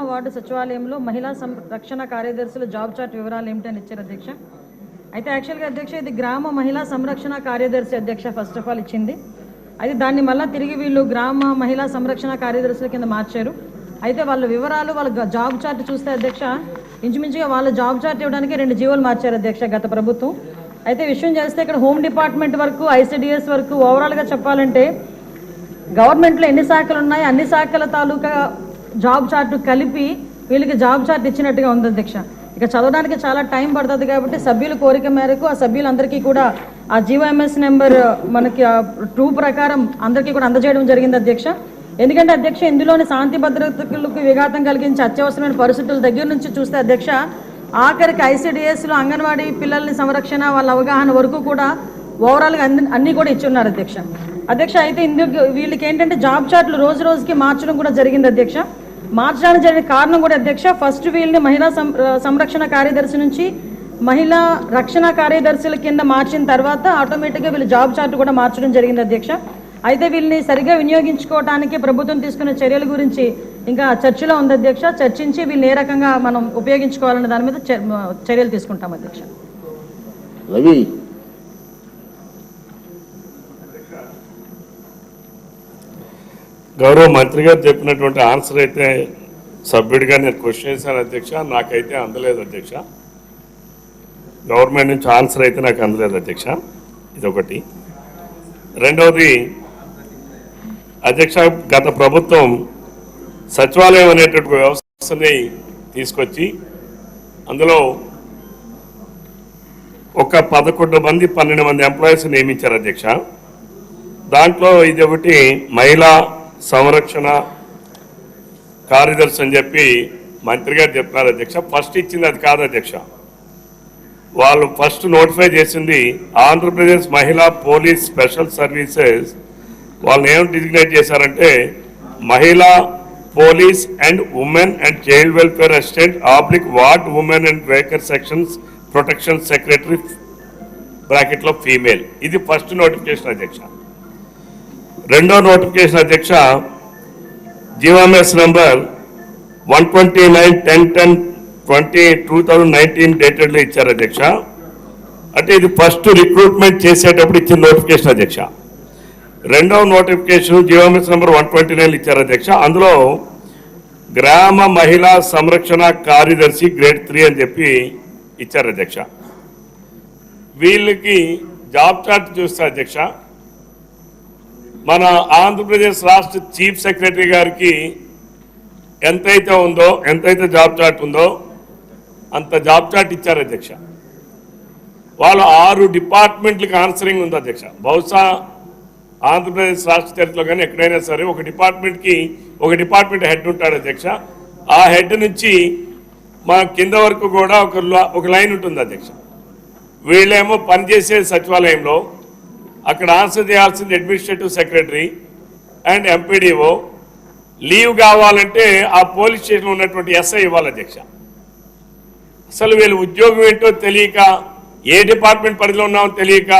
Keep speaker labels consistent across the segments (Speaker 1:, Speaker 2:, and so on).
Speaker 1: గ్రామ వార్డు సచివాలయంలో మహిళా సంరక్షణ కార్యదర్శుల జాబ్ చార్ట్ వివరాలు ఏమిటని ఇచ్చారు అధ్యక్ష. అయితే యాక్చువల్గా అధ్యక్ష ఇది గ్రామ మహిళా సంరక్షణ కార్యదర్శి అధ్యక్ష ఫస్ట్ ఆఫ్ ఆల్ ఇచ్చింది. అయితే దాన్ని మళ్ళీ తిరిగి వీళ్ళు గ్రామ మహిళా సంరక్షణ కార్యదర్శుల కింద మార్చారు. అయితే వాళ్ళ వివరాలు వాళ్ళ జాబ్ చార్ట్ చూస్తే అధ్యక్ష ఇంచుమించుగా వాళ్ళ జాబ్ చార్ట్ ఇవ్వడానికి రెండు జీవోలు మార్చారు అధ్యక్ష గత ప్రభుత్వం. అయితే విషయం చేస్తే ఇక్కడ హోమ్ డిపార్ట్మెంట్ వరకు ఐసిడిఎస్ వరకు ఓవరాల్గా చెప్పాలంటే గవర్నమెంట్లో ఎన్ని శాఖలు ఉన్నాయి అన్ని శాఖల తాలూకా జాబ్ చార్ట్ కలిపి వీళ్ళకి జాబ్ చార్ట్ ఇచ్చినట్టుగా ఉంది అధ్యక్ష. ఇక చదవడానికి చాలా టైం పడుతుంది కాబట్టి సభ్యుల కోరిక మేరకు ఆ సభ్యులందరికీ కూడా ఆ జీవోఎంఎస్ నెంబర్ మనకి టూ ప్రకారం అందరికీ కూడా అందజేయడం జరిగింది అధ్యక్ష. ఎందుకంటే అధ్యక్ష ఇందులోని శాంతి భద్రతలకు విఘాతం కలిగించే అత్యవసరమైన పరిస్థితుల దగ్గర నుంచి చూస్తే అధ్యక్ష ఆఖరికి ఐసీడిఎస్లో అంగన్వాడీ పిల్లల్ని సంరక్షణ వాళ్ళ అవగాహన వరకు కూడా ఓవరాల్గా అన్ని అన్నీ కూడా ఇచ్చున్నారు అధ్యక్ష. అధ్యక్ష అయితే ఇందుకు వీళ్ళకి ఏంటంటే జాబ్ చార్ట్లు రోజు రోజుకి మార్చడం కూడా జరిగింది అధ్యక్ష. మార్చడానికి జరిగిన కారణం కూడా అధ్యక్ష ఫస్ట్ వీళ్ళని మహిళా సం- సంరక్షణ కార్యదర్శి నుంచి మహిళా రక్షణ కార్యదర్శుల కింద మార్చిన తర్వాత ఆటోమేటిక్గా వీళ్ళు జాబ్ చార్ట్ కూడా మార్చడం జరిగింది అధ్యక్ష. అయితే వీళ్ళని సరిగా వినియోగించుకోవడానికి ప్రభుత్వం తీసుకున్న చర్యల గురించి ఇంకా చర్చలో ఉంది అధ్యక్ష. చర్చించి వీళ్ళని ఏ రకంగా మనం ఉపయోగించుకోవాలనే దాని మీద చర్- చర్యలు తీసుకుంటాం అధ్యక్ష.
Speaker 2: రవి
Speaker 3: గౌరవ మంత్రి గారు చెప్పినటువంటి ఆన్సర్ అయితే సభ్యుడిగా నేను క్వశ్చన్ చేశాను అధ్యక్ష. నాకైతే అందలేదు అధ్యక్ష. గవర్నమెంట్ నుంచి ఆన్సర్ అయితే నాకు అందలేదు అధ్యక్ష. ఇదొకటి. రెండవది అధ్యక్ష గత ప్రభుత్వం సచివాలయం అనేటువంటి వ్యవస్థని తీసుకొచ్చి అందులో ఒక పదకొండు మంది పన్నెండు మంది ఎంప్లాయీస్ నియమించారు అధ్యక్ష. దాంట్లో ఇది ఒకటి మహిళా సంరక్షణ కార్యదర్శి అని చెప్పి మంత్రి గారు చెప్పినారు అధ్యక్ష. ఫస్ట్ ఇచ్చింది అది కాదు అధ్యక్ష. వాళ్ళు ఫస్ట్ నోటిఫై చేసింది ఆంధ్రప్రదేశ్ మహిళా పోలీస్ స్పెషల్ సర్వీసెస్. వాళ్ళని ఏం డిజిగ్నేట్ చేశారంటే మహిళా police and women and child welfare assistant oblique ward women and weaker sections protection secretary బ్రాకెట్లో ఫీమేల్. ఇది ఫస్ట్ నోటిఫికేషన్ అధ్యక్ష. రెండో నోటిఫికేషన్ అధ్యక్ష GO Ms number one twenty nine ten ten twenty two thousand nineteen డేటెడ్లో ఇచ్చారు అధ్యక్ష. అంటే ఇది first recruitment చేసేటప్పుడు ఇచ్చిన నోటిఫికేషన్ అధ్యక్ష. రెండవ notification GO Ms number one twenty nine ఇచ్చారు అధ్యక్ష. అందులో గ్రామ మహిళా సంరక్షణ కార్యదర్శి గ్రేడ్ త్రీ అని చెప్పి ఇచ్చారు అధ్యక్ష. వీళ్ళకి జాబ్ చార్ట్ చూస్తే అధ్యక్ష. మన ఆంధ్రప్రదేశ్ రాష్ట్ర చీఫ్ సెక్రటరీ గారికి ఎంతైతే ఉందో ఎంతైతే జాబ్ చార్ట్ ఉందో అంత జాబ్ చార్ట్ ఇచ్చారు అధ్యక్ష. వాళ్ళు ఆరు డిపార్ట్మెంట్లకు ఆన్సరింగ్ ఉంది అధ్యక్ష. బహుశా ఆంధ్రప్రదేశ్ రాష్ట్ర చరిత్రలో కానీ ఎక్కడైనా సరే ఒక డిపార్ట్మెంట్కి ఒక డిపార్ట్మెంట్ హెడ్ ఉంటాడు అధ్యక్ష. ఆ హెడ్ నుంచి మా కింద వరకు కూడా ఒక ఒక లైన్ ఉంటుంది అధ్యక్ష. వీళ్ళేమో పనిచేసే సచివాలయంలో అక్కడ ఆన్సర్ చేయాల్సింది administrative secretary and MPDO. Leave కావాలంటే ఆ పోలీస్ స్టేషన్లో ఉన్నటువంటి ఎస్ఐ ఇవ్వాలి అధ్యక్ష. అసలు వీళ్ళు ఉద్యోగం ఏంటో తెలియక ఏ డిపార్ట్మెంట్ పరిధిలో ఉన్నామో తెలియక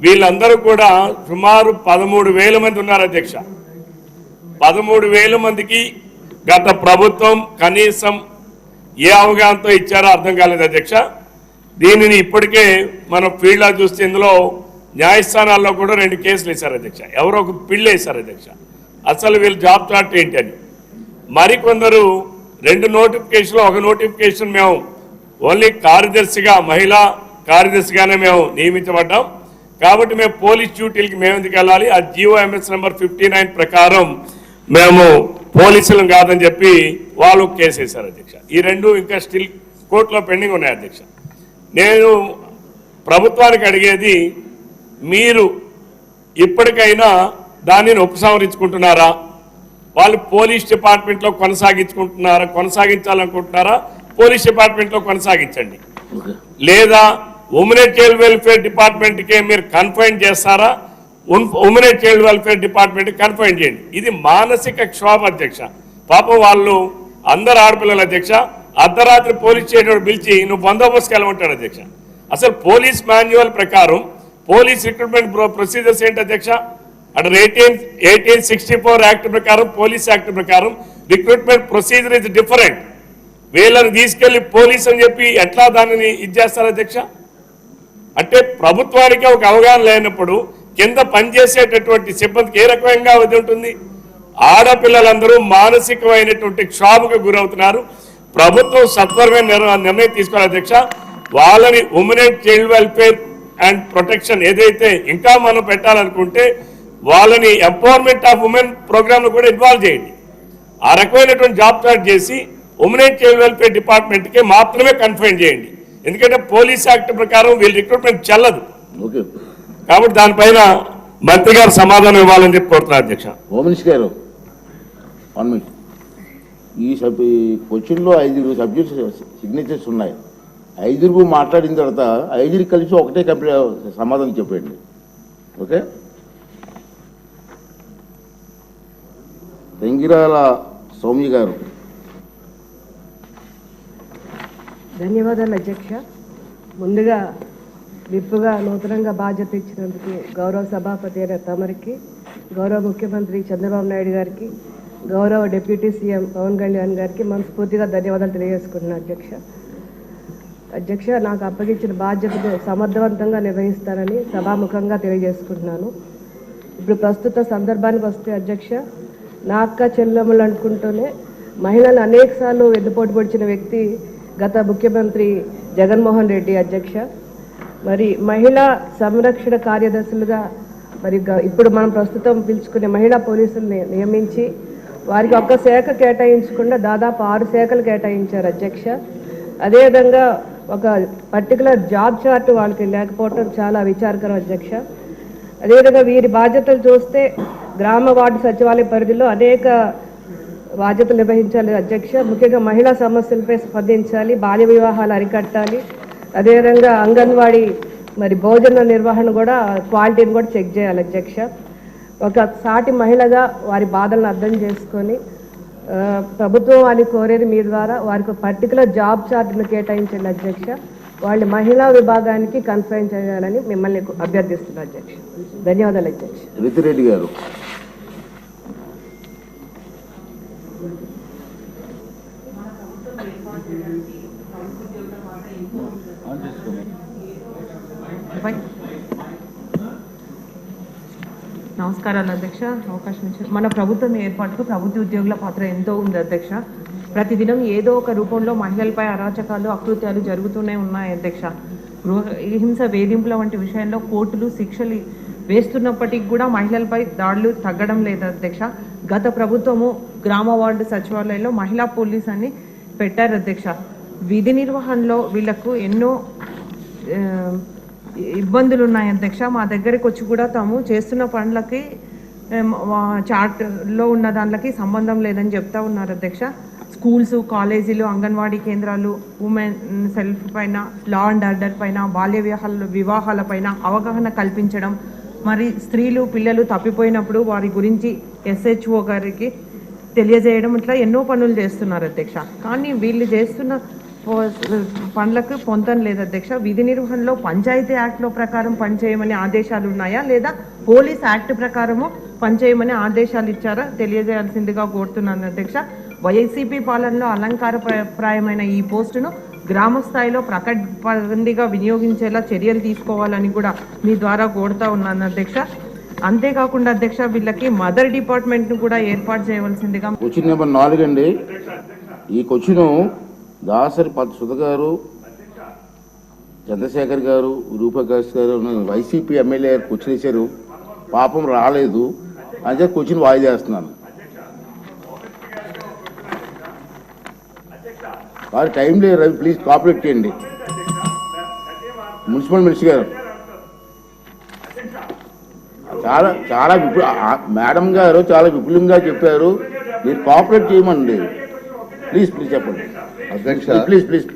Speaker 3: వీళ్ళందరూ కూడా సుమారు పదమూడు వేల మంది ఉన్నారు అధ్యక్ష. పదమూడు వేల మందికి గత ప్రభుత్వం కనీసం ఏ అవగాహనతో ఇచ్చారో అర్థం కాలేదు అధ్యక్ష. దీనిని ఇప్పటికే మనం ఫీల్డ్లో చూస్తే ఇందులో న్యాయస్థానాల్లో కూడా రెండు కేసులు వేశారు అధ్యక్ష. ఎవరో ఒక పిల్లి వేశారు అధ్యక్ష. అసలు వీళ్ళు జాబ్ చార్ట్ ఏంటి అని మరికొందరు రెండు నోటిఫికేషన్లు ఒక నోటిఫికేషన్ మేము ఓన్లీ కార్యదర్శిగా మహిళా కార్యదర్శిగానే మేము నియమించబడ్డాం. కాబట్టి మేము పోలీస్ డ్యూటీలకి మేము ఎందుకు వెళ్ళాలి? ఆ జిఓఎంఎస్ నెంబర్ ఫిఫ్టీ నైన్ ప్రకారం మేము పోలీసులం కాదని చెప్పి వాళ్ళు కేసు వేశారు అధ్యక్ష. ఈ రెండు ఇంకా స్టిల్ కోర్టులో పెండింగ్ ఉన్నాయి అధ్యక్ష. నేను ప్రభుత్వానికి అడిగేది మీరు ఇప్పటికైనా దానిని ఉపసంహరించుకుంటున్నారా? వాళ్ళు పోలీస్ డిపార్ట్మెంట్లో కొనసాగించుకుంటున్నారా? కొనసాగించాలనుకుంటున్నారా? పోలీస్ డిపార్ట్మెంట్లో కొనసాగించండి. లేదా ఉమెన్ చైల్డ్ వెల్ఫేర్ డిపార్ట్మెంట్కే మీరు కన్ఫైన్ చేస్తారా? Women child welfare department confine చేయండి. ఇది మానసిక క్షోభ అధ్యక్ష. పాపం వాళ్ళు అందరు ఆడపిల్లల అధ్యక్ష. అర్ధరాత్రి పోలీస్ స్టేషన్ పిలిచి నువ్వు బందోబస్తుకి వెళ్ళమంటాడు అధ్యక్ష. అసలు పోలీస్ మాన్యువల్ ప్రకారం పోలీస్ రిక్రూట్మెంట్ ప్రొసీజర్స్ ఏంటి అధ్యక్ష? Under eighteen eighteen sixty four act ప్రకారం పోలీస్ యాక్ట్ ప్రకారం రిక్రూట్మెంట్ ప్రొసీజర్ ఇస్ డిఫరెంట్ వీళ్ళని తీసుకెళ్ళి పోలీస్ అని చెప్పి ఎట్లా దానిని ఇది చేస్తారు అధ్యక్ష? అంటే ప్రభుత్వానికి ఒక అవగాహన లేనప్పుడు కింద పనిచేసేటటువంటి సిబ్బందికి ఏ రకంగా అది ఉంటుంది? ఆడపిల్లలందరూ మానసికమైనటువంటి క్షోభకు గురవుతున్నారు. ప్రభుత్వం సత్వరమైన నిర్ణయం తీసుకోవాలి అధ్యక్ష. వాళ్ళని women child welfare and protection ఏదైతే ఇంకా మనం పెట్టాలనుకుంటే వాళ్ళని ఎంపవర్మెంట్ ఆఫ్ ఉమెన్ ప్రోగ్రామ్ కూడా ఇన్వాల్వ్ చేయండి. ఆ రకమైనటువంటి జాబ్ చార్ట్ చేసి ఉమెన్ అండ్ చైల్డ్ వెల్ఫేర్ డిపార్ట్మెంట్కి మాత్రమే కన్ఫైన్ చేయండి. ఎందుకంటే పోలీస్ యాక్ట్ ప్రకారం వీళ్ళ రిక్రూట్మెంట్ చెల్లదు.
Speaker 2: ఓకే.
Speaker 3: కాబట్టి దానిపైన మంత్రి గారు సమాధానం ఇవ్వాలని చెప్పి కోరుతున్నారు అధ్యక్ష.
Speaker 2: హోమ్ మినిస్టర్ గారు ఈ సబ్ క్వశ్చన్లో ఐదుగురు సబ్జెక్ట్స్ సిగ్నేచర్స్ ఉన్నాయి. ఐదుగురు మాట్లాడిన తర్వాత ఐదుగురు కలిసి ఒకటే కంప్లీట్ సమాధానం చెప్పండి. ఓకే? తెంగిరాల సౌమ్య గారు.
Speaker 4: ధన్యవాదాలు అధ్యక్ష. ముందుగా విప్పుగా నూతనంగా బాధ్యత ఇచ్చినందుకు గౌరవ సభాపతి అయిన తమరికి గౌరవ ముఖ్యమంత్రి చంద్రబాబు నాయుడు గారికి గౌరవ డిప్యూటీ సీఎం పవన్ కళ్యాణ్ గారికి మనస్ఫూర్తిగా ధన్యవాదాలు తెలియజేసుకుంటున్నాను అధ్యక్ష. అధ్యక్ష నాకు అప్పగించిన బాధ్యతను సమర్థవంతంగా నిర్వహిస్తానని సభాముఖంగా తెలియజేసుకుంటున్నాను. ఇప్పుడు ప్రస్తుత సందర్భానికి వస్తే అధ్యక్ష నా అక్క చెల్లెమ్మలు అనుకుంటూనే మహిళలు అనేకసార్లు వెన్నుపోటు పొడిచిన వ్యక్తి గత ముఖ్యమంత్రి జగన్మోహన్ రెడ్డి అధ్యక్ష. మరి మహిళా సంరక్షణ కార్యదర్శులుగా మరి గ- ఇప్పుడు మనం ప్రస్తుతం పిలుచుకునే మహిళా పోలీసుల్ని నియమించి వారికి ఒక్క శాఖ కేటాయించకుండా దాదాపు ఆరు శాఖలు కేటాయించారు అధ్యక్ష. అదేవిధంగా ఒక పర్టికులర్ జాబ్ చార్ట్ వాళ్ళకి లేకపోవటం చాలా విచారకరం అధ్యక్ష. అదేవిధంగా వీరి బాధ్యతలు చూస్తే గ్రామ వార్డు సచివాలయ పరిధిలో అనేక బాధ్యతలు నిర్వహించాలి అధ్యక్ష. ముఖ్యంగా మహిళా సమస్యలపై స్పందించాలి బాల్య వివాహాలు అరికట్టాలి. అదేవిధంగా అంగన్వాడీ మరి భోజన నిర్వహణ కూడా క్వాలిటీని కూడా చెక్ చేయాలి అధ్యక్ష. ఒక సాటి మహిళగా వారి బాధలను అర్థం చేసుకొని ప్రభుత్వం వారిని కోరేది మీ ద్వారా వారికి పర్టికులర్ జాబ్ చార్ట్ను కేటాయించండి అధ్యక్ష. వాళ్ళ మహిళా విభాగానికి కన్ఫైన్ చేయాలని మిమ్మల్ని అభ్యర్థిస్తున్నారు అధ్యక్ష. ధన్యవాదాలు అధ్యక్ష.
Speaker 2: రితిరెడ్డి గారు.
Speaker 5: నమస్కారాలు అధ్యక్ష. అవకాశం ఇచ్చారు మన ప్రభుత్వం ఏర్పాటుకు ప్రభుత్వ ఉద్యోగుల పాత్ర ఎంతో ఉంది అధ్యక్ష. ప్రతిదినం ఏదో ఒక రూపంలో మహిళలపై అరాచకాలు అకృత్యాలు జరుగుతూనే ఉన్నాయి అధ్యక్ష. గృహ హింస వేధింపుల వంటి విషయంలో కోర్టులు శిక్షలు వేస్తున్నప్పటికీ కూడా మహిళలపై దాడులు తగ్గడం లేదు అధ్యక్ష. గత ప్రభుత్వము గ్రామ వార్డు సచివాలయంలో మహిళా పోలీస్ అని పెట్టారు అధ్యక్ష. విధి నిర్వహణలో వీళ్ళకు ఎన్నో ఇబ్బందులు ఉన్నాయి అధ్యక్ష. మా దగ్గరికి వచ్చి కూడా తాము చేస్తున్న పనులకి చార్ట్లో ఉన్న దాంట్లకి సంబంధం లేదని చెప్తా ఉన్నారు అధ్యక్ష. స్కూల్స్ కాలేజీలు అంగన్వాడీ కేంద్రాలు ఉమెన్ సెల్ఫ్ పైన లా అండ్ ఆర్డర్ పైన బాల్య వివాహాల వివాహాల పైన అవగాహన కల్పించడం. మరి స్త్రీలు పిల్లలు తప్పిపోయినప్పుడు వారి గురించి ఎస్హెచ్ఓ గారికి తెలియజేయడం ఇట్లా ఎన్నో పనులు చేస్తున్నారు అధ్యక్ష. కానీ వీళ్ళు చేస్తున్న పనులకు పొందడం లేదు అధ్యక్ష. విధి నిర్వహణలో పంచాయతీ యాక్ట్లో ప్రకారం పనిచేయమని ఆదేశాలు ఉన్నాయా లేదా పోలీస్ యాక్ట్ ప్రకారము పనిచేయమని ఆదేశాలు ఇచ్చారా తెలియజేయాల్సిందిగా కోరుతున్నాను అధ్యక్ష. వైసీపీ పాలనలో అలంకార ప్రాయమైన ఈ పోస్టును గ్రామ స్థాయిలో ప్రకటబందీగా వినియోగించేలా చర్యలు తీసుకోవాలని కూడా మీ ద్వారా కోరుతా ఉన్నాను అధ్యక్ష. అంతేకాకుండా అధ్యక్ష వీళ్ళకి మదర్ డిపార్ట్మెంట్ను కూడా ఏర్పాటు చేయవలసిందిగా
Speaker 2: క్వశ్చన్ నెంబర్ నాలుగు అండి ఈ క్వశ్చన్ దాసరి పద్ సుధ గారు చంద్రశేఖర్ గారు రూపకాష్ గారు వైసీపీ ఎమ్మెల్యే గారు క్వశ్చన్ ఇచ్చారు పాపం రాలేదు. అంటే క్వశ్చన్ వాయిదా వేస్తున్నాను. టైం లేదు రవి ప్లీజ్ కాపరేట్ చేయండి మున్సిపల్ మినిస్టర్ గారు. చాలా చాలా విపు మేడం గారు చాలా విపులంగా చెప్పారు. మీరు కోఆపరేట్ చేయమండి ప్లీజ్ ప్లీజ్ చెప్పండి.
Speaker 6: అధ్యక్ష
Speaker 2: ప్లీజ్ ప్లీజ్